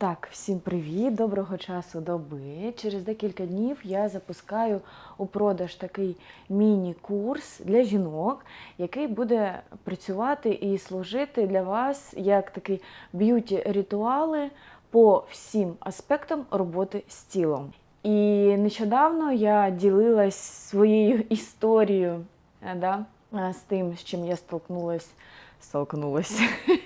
Так, всім привіт, доброго часу доби. Через декілька днів я запускаю у продаж такий міні-курс для жінок, який буде працювати і служити для вас як такий б'юті-ритуали по всім аспектам роботи з тілом. І нещодавно я ділилась своєю історією е, да, е, з тим, з чим я столкнулась, столкнулась,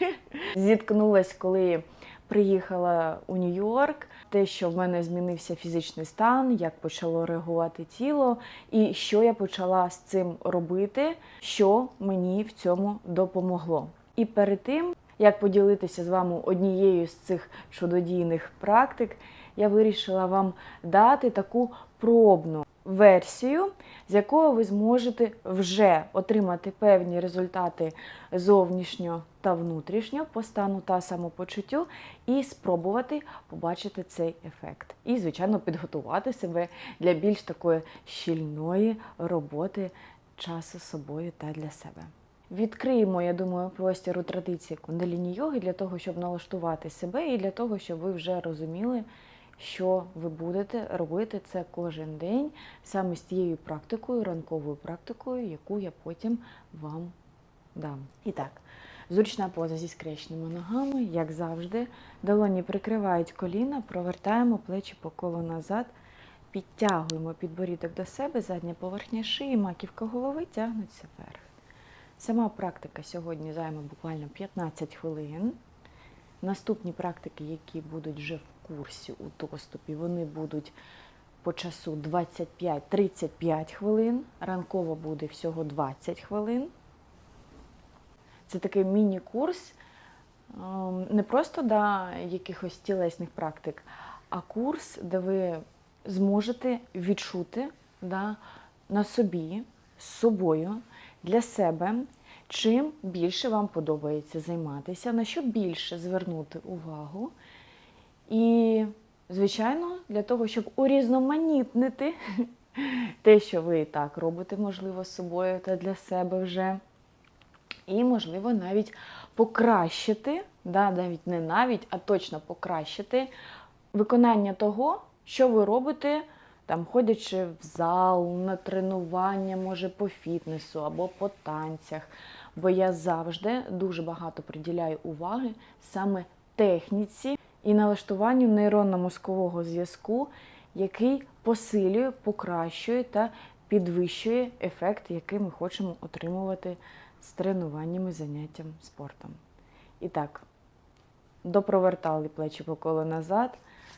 зіткнулась, коли приїхала у Нью-Йорк, те, що в мене змінився фізичний стан, як почало реагувати тіло, і що я почала з цим робити, що мені в цьому допомогло. І перед тим, як поділитися з вами однією з цих чудодійних практик, я вирішила вам дати таку пробну версію, з якого ви зможете вже отримати певні результати зовнішньо та внутрішньо по стану та самопочуттю, і спробувати побачити цей ефект. І, звичайно, підготувати себе для більш такої щільної роботи часу з собою та для себе. Відкриємо, я думаю, простір у традиції кундаліні йоги для того, щоб налаштувати себе, і для того, щоб ви вже розуміли, що ви будете робити це кожен день саме з тією практикою, ранковою практикою, яку я потім вам дам. І так, зручна поза зі скрещеними ногами, як завжди. Долоні прикривають коліна, провертаємо плечі по колу назад, підтягуємо підборідок до себе, задня поверхня шиї, маківка голови тягнуться вверх. Сама практика сьогодні займе буквально 15 хвилин. Наступні практики, які будуть вже в курсі у доступі, вони будуть по часу 25-35 хвилин. Ранково буде всього 20 хвилин. Це такий міні-курс ем, не просто до якихось тілесних практик, а курс, де ви зможете відчути да, на собі, з собою, для себе, чим більше вам подобається займатися, на що більше звернути увагу. І, звичайно, для того, щоб урізноманітнити те, що ви і так робите, можливо, з собою та для себе вже. І, можливо, навіть покращити, да, навіть не навіть, а точно покращити виконання того, що ви робите, там, ходячи в зал, на тренування, може, по фітнесу або по танцях. Бо я завжди дуже багато приділяю уваги саме техніці і налаштуванню нейронно-мозкового зв'язку, який посилює, покращує та підвищує ефект, який ми хочемо отримувати з тренуваннями, заняттям спортом. І так, допровертали плечі по колу назад,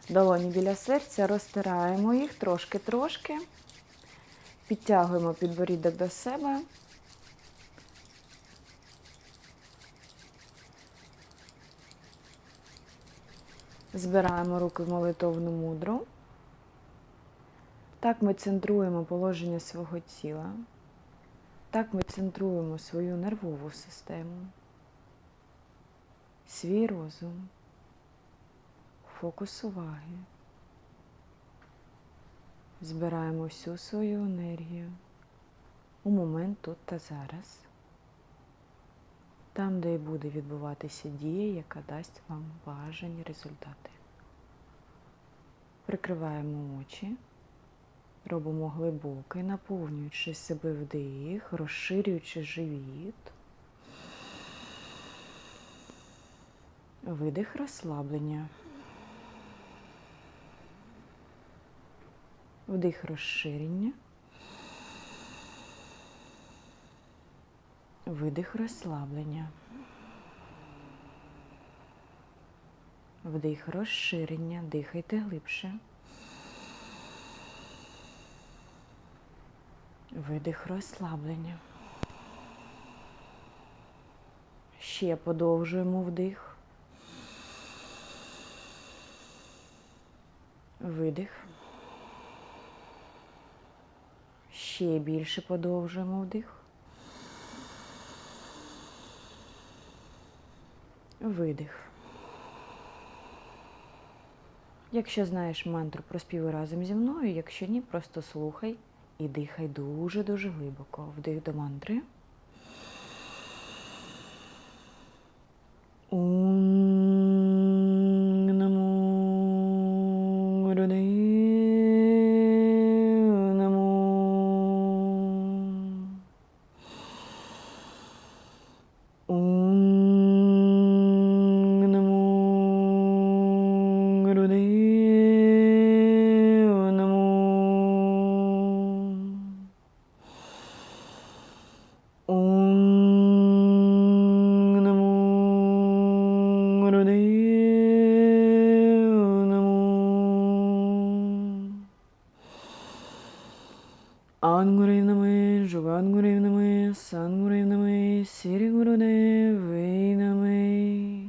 долоні біля серця, розтираємо їх трошки-трошки, підтягуємо підборідок до себе. Збираємо руки в молитовну мудру. Так ми центруємо положення свого тіла. Так ми центруємо свою нервову систему, свій розум, фокус уваги. Збираємо всю свою енергію у момент тут та зараз, там, де і буде відбуватися дія, яка дасть вам бажані результати. Прикриваємо очі. Робимо глибокий, наповнюючи себе вдих, розширюючи живіт. Видих розслаблення. Вдих розширення. Видих розслаблення. Вдих розширення. Дихайте глибше. Видих розслаблення. Ще подовжуємо вдих. Видих. Ще більше подовжуємо вдих. Видих. Якщо знаєш мантру, проспівай разом зі мною, якщо ні, просто слухай. І дихай дуже-дуже глибоко. Вдих до мантри. Ангуринами, Жугангуринами, Сангуринами, Сірігурудевинами.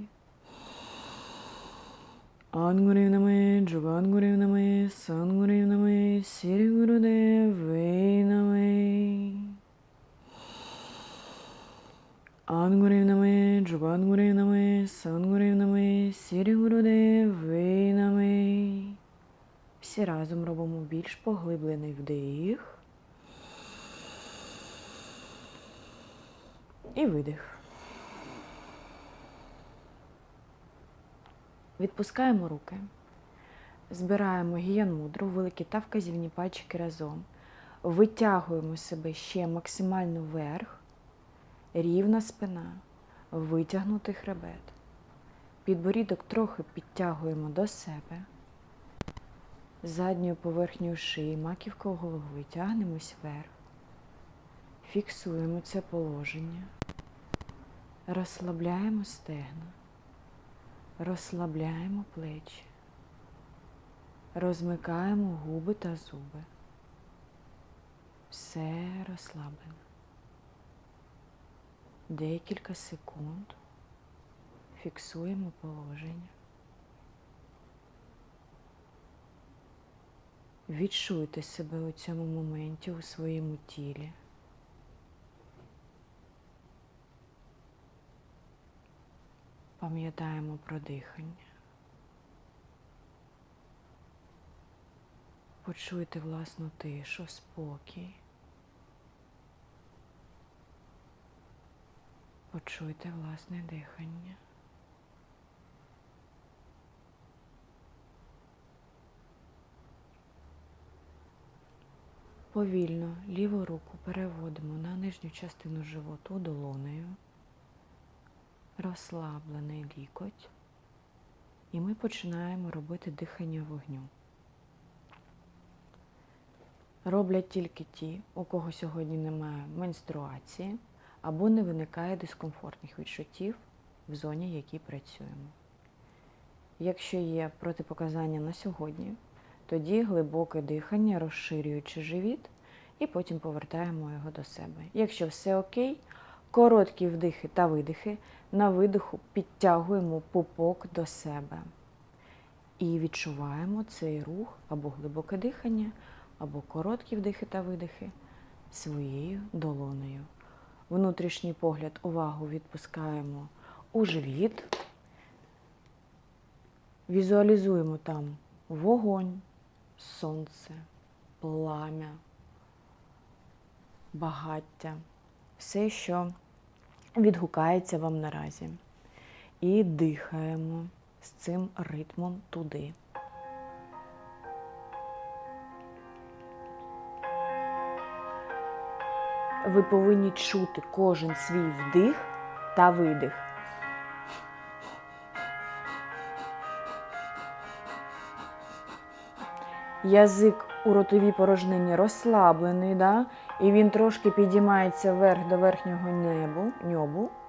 Ангуринами, Джугангуринами, Сангуринами, Сірігурудевинами. Ангуринами, Джугангуринами, Сангуринами, Сірігурудевинами. Всі разом робимо більш поглиблений вдих. І видих. Відпускаємо руки. Збираємо гіян мудру, великі та вказівні пальчики разом. Витягуємо себе ще максимально вверх. Рівна спина, витягнутий хребет. Підборідок трохи підтягуємо до себе. Задньою поверхнею шиї, маківкою голови тягнемось вверх. Фіксуємо це положення. Розслабляємо стегна. Розслабляємо плечі. Розмикаємо губи та зуби. Все розслаблено. Декілька секунд фіксуємо положення. Відчуйте себе у цьому моменті у своєму тілі. Пам'ятаємо про дихання. Почуйте власну тишу, спокій. Почуйте власне дихання. Повільно ліву руку переводимо на нижню частину животу долонею, розслаблений лікоть, і ми починаємо робити дихання вогню. Роблять тільки ті, у кого сьогодні немає менструації або не виникає дискомфортних відчуттів в зоні, в якій працюємо. Якщо є протипоказання на сьогодні, тоді глибоке дихання, розширюючи живіт, і потім повертаємо його до себе. Якщо все окей, короткі вдихи та видихи, на видиху підтягуємо пупок до себе. І відчуваємо цей рух або глибоке дихання, або короткі вдихи та видихи своєю долонею. Внутрішній погляд, увагу відпускаємо у живіт. Візуалізуємо там вогонь, сонце, плам'я, багаття, все, що відгукається вам наразі. І дихаємо з цим ритмом туди. Ви повинні чути кожен свій вдих та видих. Язик у ротовій порожнині розслаблений, да? і він трошки підіймається вверх до верхнього небу, ньобу.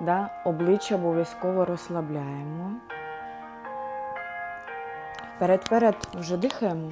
Да? Обличчя обов'язково розслабляємо. Вперед-вперед вже дихаємо.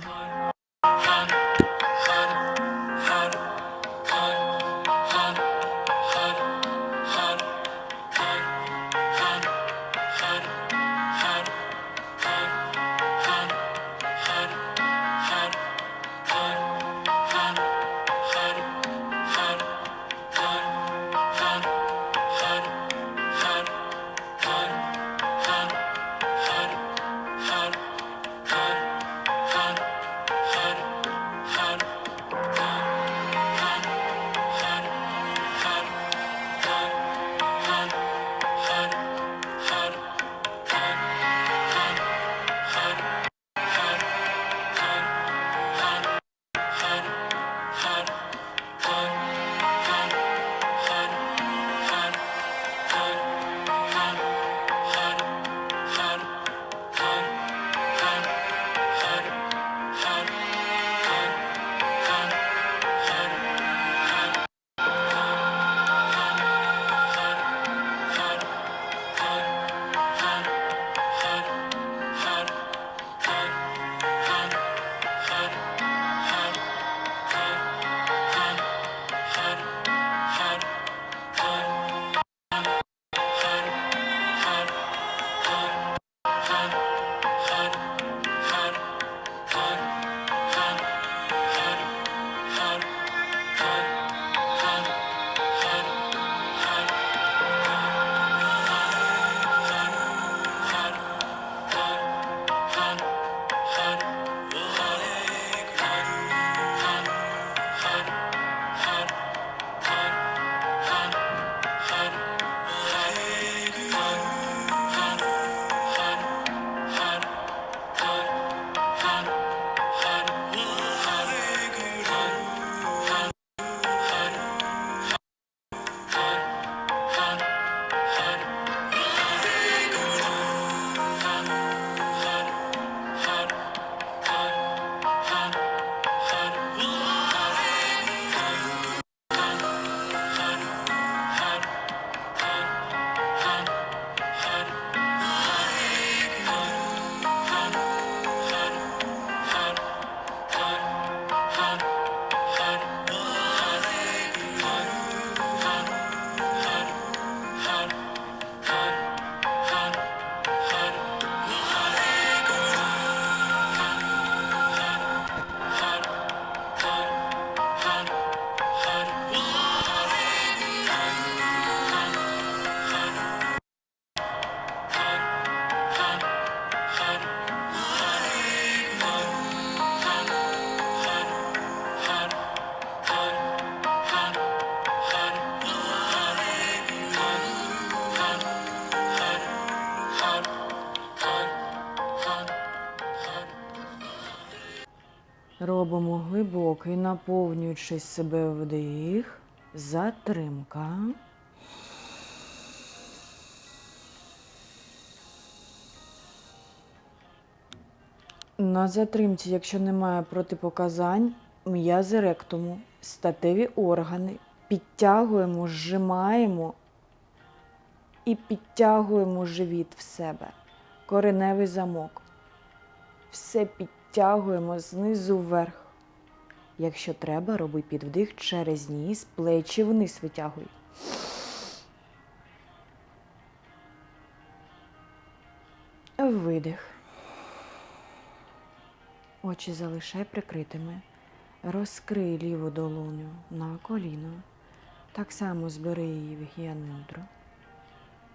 Глибокий, наповнюючи себе вдих, затримка. На затримці, якщо немає протипоказань, м'язи ректуму, статеві органи підтягуємо, зжимаємо і підтягуємо живіт в себе. Кореневий замок. Все підтягуємо знизу вверх. Якщо треба, роби підвдих через ніс, плечі вниз витягуй. Видих. Очі залишай прикритими. Розкрий ліву долоню на коліно. Так само збери її в гіанудру.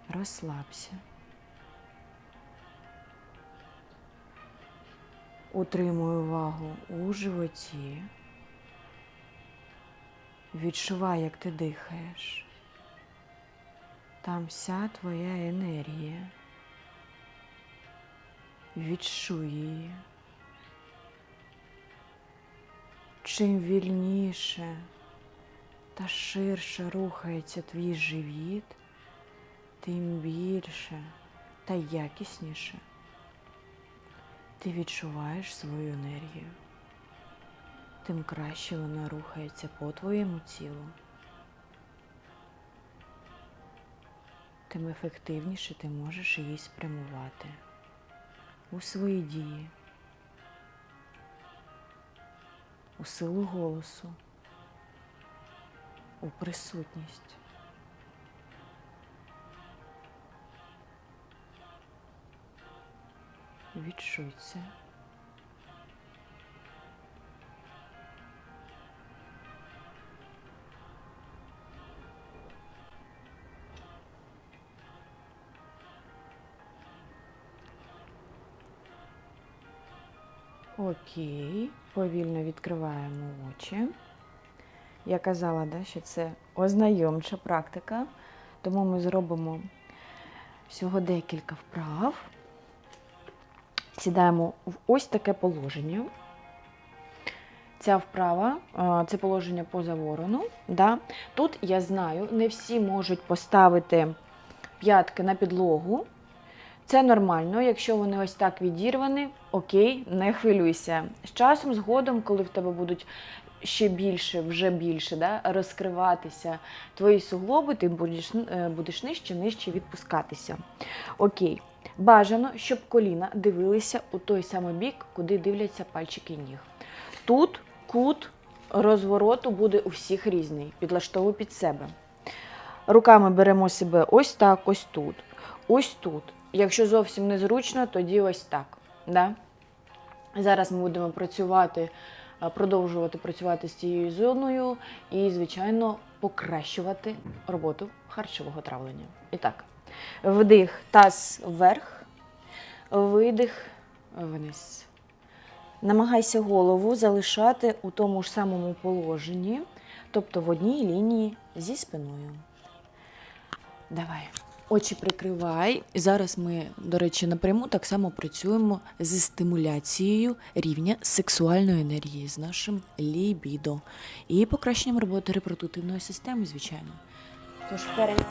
Розслабся. Утримуй увагу у животі. Відчувай, як ти дихаєш. Там вся твоя енергія. Відчуй її. Чим вільніше та ширше рухається твій живіт, тим більше та якісніше ти відчуваєш свою енергію, тим краще вона рухається по твоєму тілу, тим ефективніше ти можеш її спрямувати у свої дії, у силу голосу, у присутність. Відчуй це. Окей, повільно відкриваємо очі. Я казала, да, що це ознайомча практика, тому ми зробимо всього декілька вправ. Сідаємо в ось таке положення. Ця вправа, це положення поза ворону. Да? Тут я знаю, не всі можуть поставити п'ятки на підлогу. Це нормально, якщо вони ось так відірвані, окей, не хвилюйся. З часом, згодом, коли в тебе будуть ще більше, вже більше да, розкриватися твої суглоби, ти будеш, е, будеш нижче, нижче відпускатися. Окей. Бажано, щоб коліна дивилися у той самий бік, куди дивляться пальчики ніг. Тут кут розвороту буде у всіх різний, підлаштовуй під себе. Руками беремо себе ось так, ось тут, ось тут. Якщо зовсім незручно, тоді ось так. Да? Зараз ми будемо працювати, продовжувати працювати з цією зоною і, звичайно, покращувати роботу харчового травлення. І так, вдих, таз вверх, видих, вниз. Намагайся голову залишати у тому ж самому положенні, тобто в одній лінії зі спиною. Давай. Очі прикривай. Зараз ми, до речі, напряму так само працюємо зі стимуляцією рівня сексуальної енергії з нашим лібідо і покращенням роботи репродуктивної системи, звичайно. Тож вперед.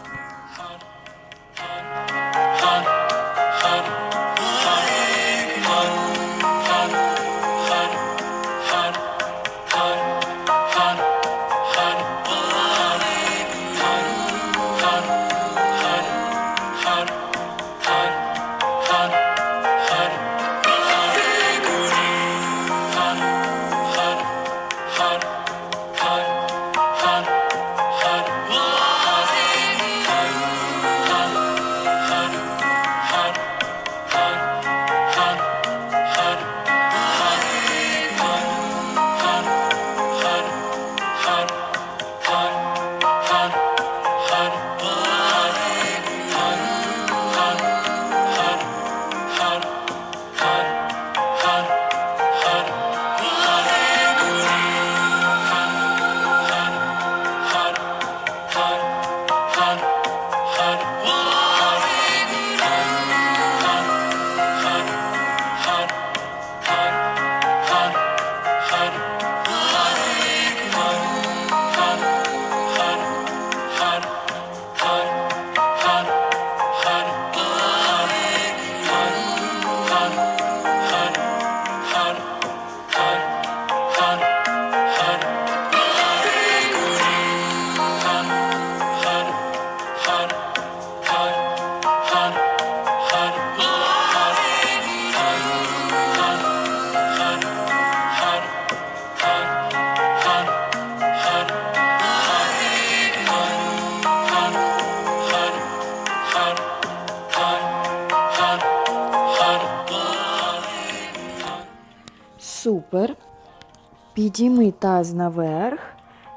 Підійми таз наверх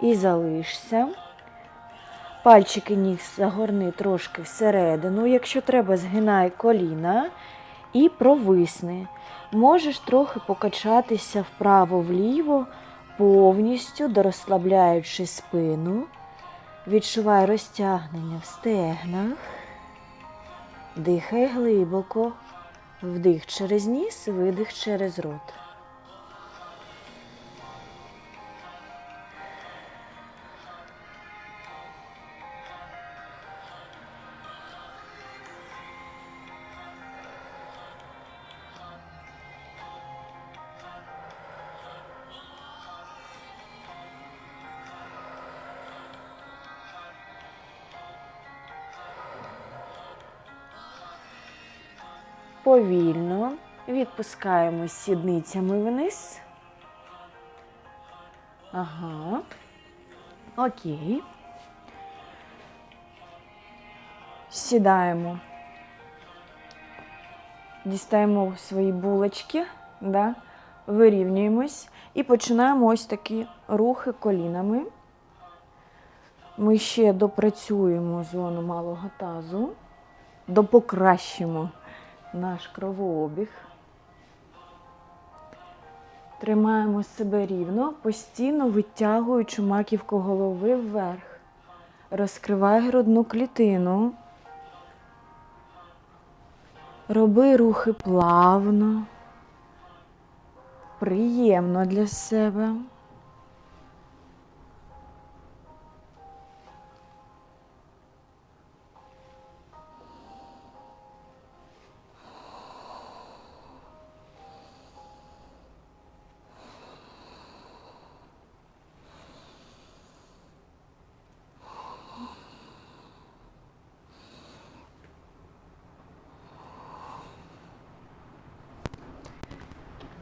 і залишся. Пальчики ніг загорни трошки всередину. Якщо треба, згинай коліна і провисни. Можеш трохи покачатися вправо-вліво, повністю дорозслабляючи спину. Відчувай розтягнення в стегнах. Дихай глибоко. Вдих через ніс, видих через рот. Повільно відпускаємо сідницями вниз. Ага. Окей. Сідаємо. Дістаємо свої булочки, да? вирівнюємось і починаємо ось такі рухи колінами. Ми ще допрацюємо зону малого тазу, допокращимо наш кровообіг. Тримаємо себе рівно, постійно витягуючи маківку голови вверх. Розкривай грудну клітину. Роби рухи плавно, приємно для себе.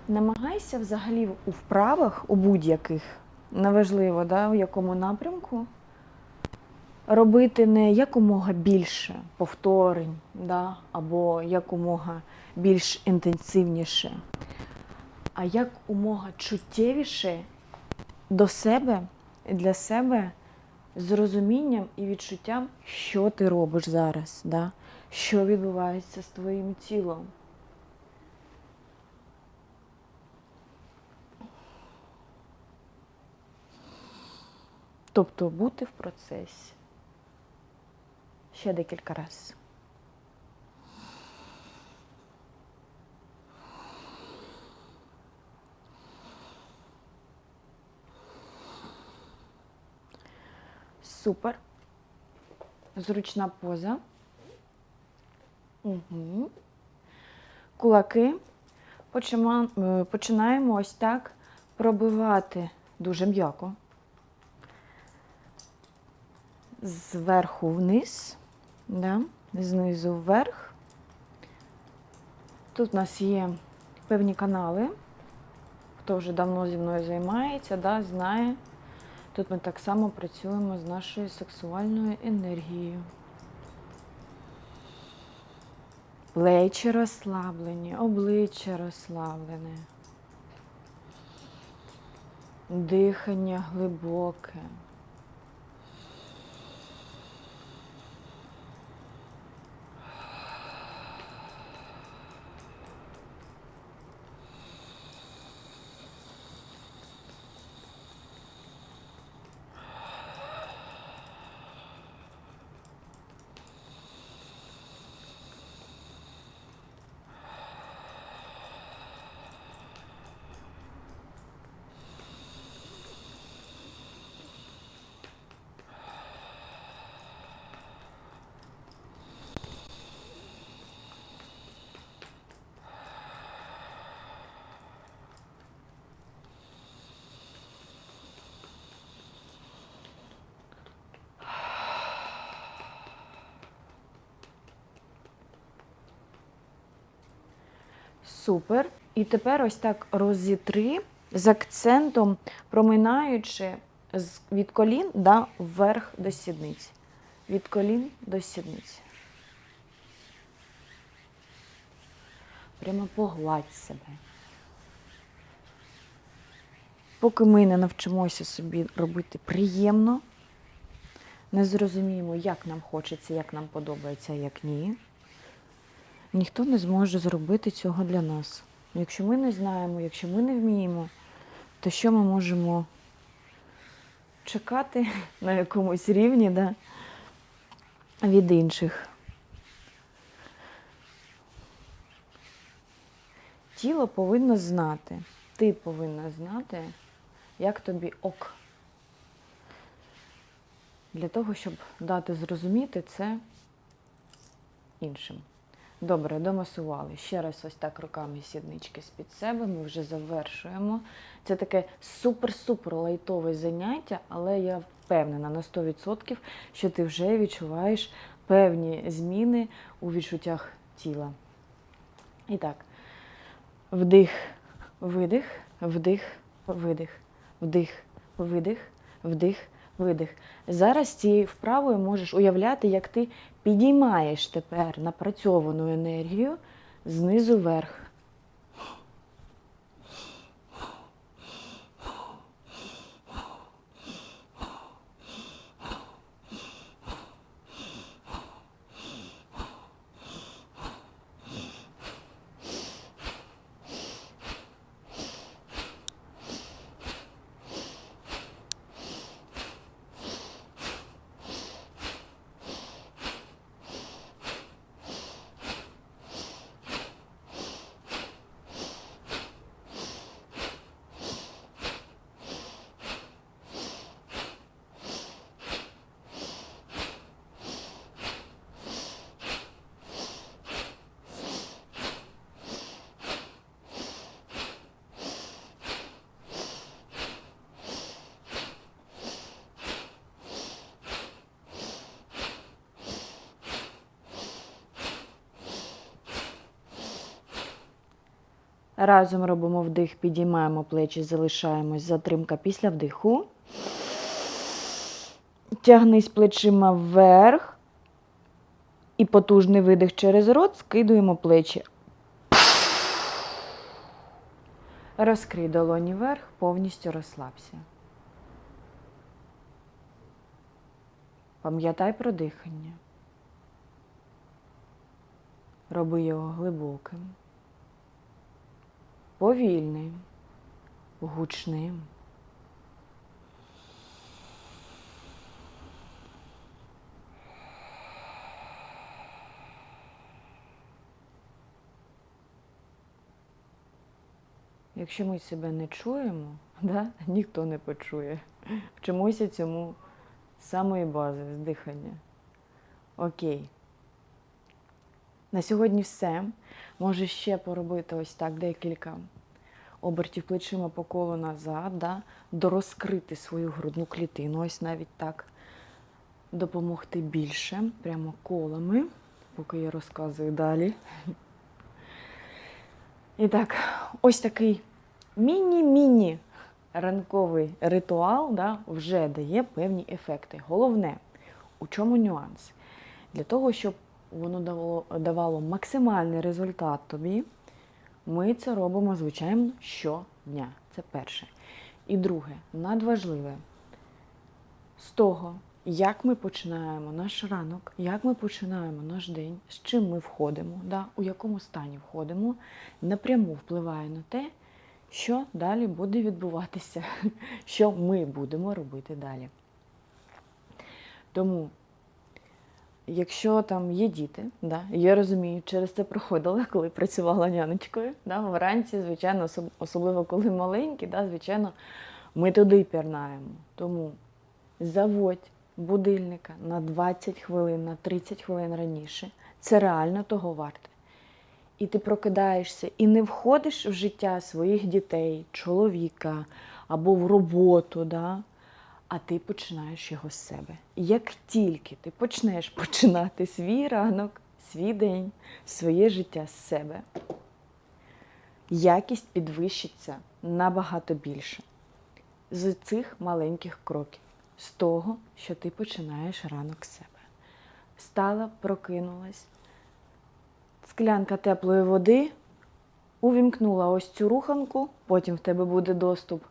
Намагайся взагалі у вправах, у будь-яких, неважливо, да, в якому напрямку, робити не якомога більше повторень, да, або якомога більш інтенсивніше, а якомога чуттєвіше до себе, для себе з розумінням і відчуттям, що ти робиш зараз, да, що відбувається з твоїм тілом. Тобто бути в процесі. Ще декілька разів. Супер. Зручна поза. Угу. Кулаки. Е, Починаємо ось так пробивати дуже м'яко. Зверху вниз, да? знизу вверх. Тут у нас є певні канали. Хто вже давно зі мною займається, да, знає. Тут ми так само працюємо з нашою сексуальною енергією. Плечі розслаблені, обличчя розслаблене. Дихання глибоке. Супер. І тепер ось так розітри з акцентом, проминаючи від колін да, вверх до сідниць. Від колін до сідниць. Прямо погладь себе. Поки ми не навчимося собі робити приємно, не зрозуміємо, як нам хочеться, як нам подобається, як ні. Ніхто не зможе зробити цього для нас. Якщо ми не знаємо, якщо ми не вміємо, то що ми можемо чекати на якомусь рівні да, від інших? Тіло повинно знати, ти повинна знати, як тобі ок. Для того, щоб дати зрозуміти це іншим. Добре, домасували. Ще раз ось так руками сіднички з-під себе. Ми вже завершуємо. Це таке супер-супер лайтове заняття, але я впевнена на 100%, що ти вже відчуваєш певні зміни у відчуттях тіла. І так, вдих, видих, вдих, видих, вдих, видих, вдих, видих. Зараз цією вправою можеш уявляти, як ти підіймаєш тепер напрацьовану енергію знизу вверх. Разом робимо вдих, підіймаємо плечі, залишаємось. Затримка після вдиху. Тягнись плечима вверх. І потужний видих через рот, скидуємо плечі. Розкрий долоні вверх, повністю розслабся. Пам'ятай про дихання. Роби його глибоким, повільним, гучним. Якщо ми себе не чуємо, да? ніхто не почує. Вчимося цьому з самої бази, з дихання. Окей. На сьогодні все. Може ще поробити ось так декілька обертів плечима по колу назад, да? дорозкрити свою грудну клітину, ось навіть так. Допомогти більше, прямо колами, поки я розказую далі. І так, ось такий міні-міні ранковий ритуал да, вже дає певні ефекти. Головне, у чому нюанс? Для того, щоб воно давало, давало максимальний результат тобі, ми це робимо, звичайно, щодня. Це перше. І друге, надважливе, з того, як ми починаємо наш ранок, як ми починаємо наш день, з чим ми входимо, да, у якому стані входимо, напряму впливає на те, що далі буде відбуватися, що ми будемо робити далі. Тому, якщо там є діти, да, я розумію, через це проходила, коли працювала няночкою. Да, вранці, звичайно, особливо коли маленькі, да, звичайно, ми туди пірнаємо. Тому заводь будильника на 20 хвилин, на 30 хвилин раніше. Це реально того варте. І ти прокидаєшся і не входиш в життя своїх дітей, чоловіка або в роботу, да? А ти починаєш його з себе. Як тільки ти почнеш починати свій ранок, свій день, своє життя з себе, якість підвищиться набагато більше з цих маленьких кроків, з того, що ти починаєш ранок з себе. Встала, прокинулась, склянка теплої води, увімкнула ось цю руханку, потім в тебе буде доступ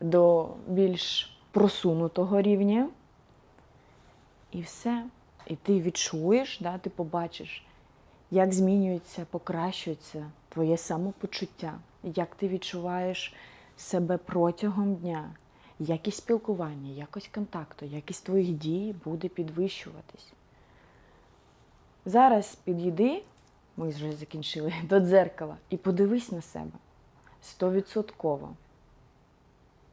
до більш просунутого рівня. І все. І ти відчуєш, да, ти побачиш, як змінюється, покращується твоє самопочуття, як ти відчуваєш себе протягом дня, якість спілкування, якість контакту, якість твоїх дій буде підвищуватись. Зараз підійди, ми вже закінчили, до дзеркала, і подивись на себе стовідсотково.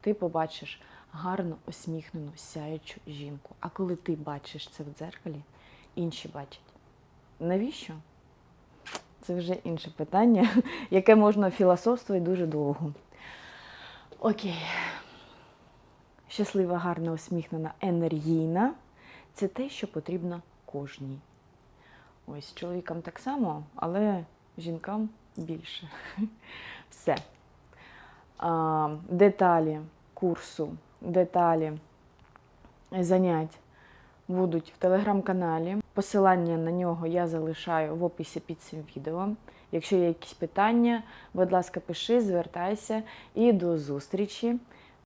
Ти побачиш гарно усміхнену, сяючу жінку. А коли ти бачиш це в дзеркалі, інші бачать. Навіщо? Це вже інше питання, яке можна філософствувати дуже довго. Окей. Щаслива, гарна, усміхнена, енергійна це те, що потрібно кожній. Ось чоловікам так само, але жінкам більше. Все. А, деталі курсу, деталі занять будуть в телеграм-каналі. Посилання на нього я залишаю в описі під цим відео. Якщо є якісь питання, будь ласка, пиши, звертайся і до зустрічі.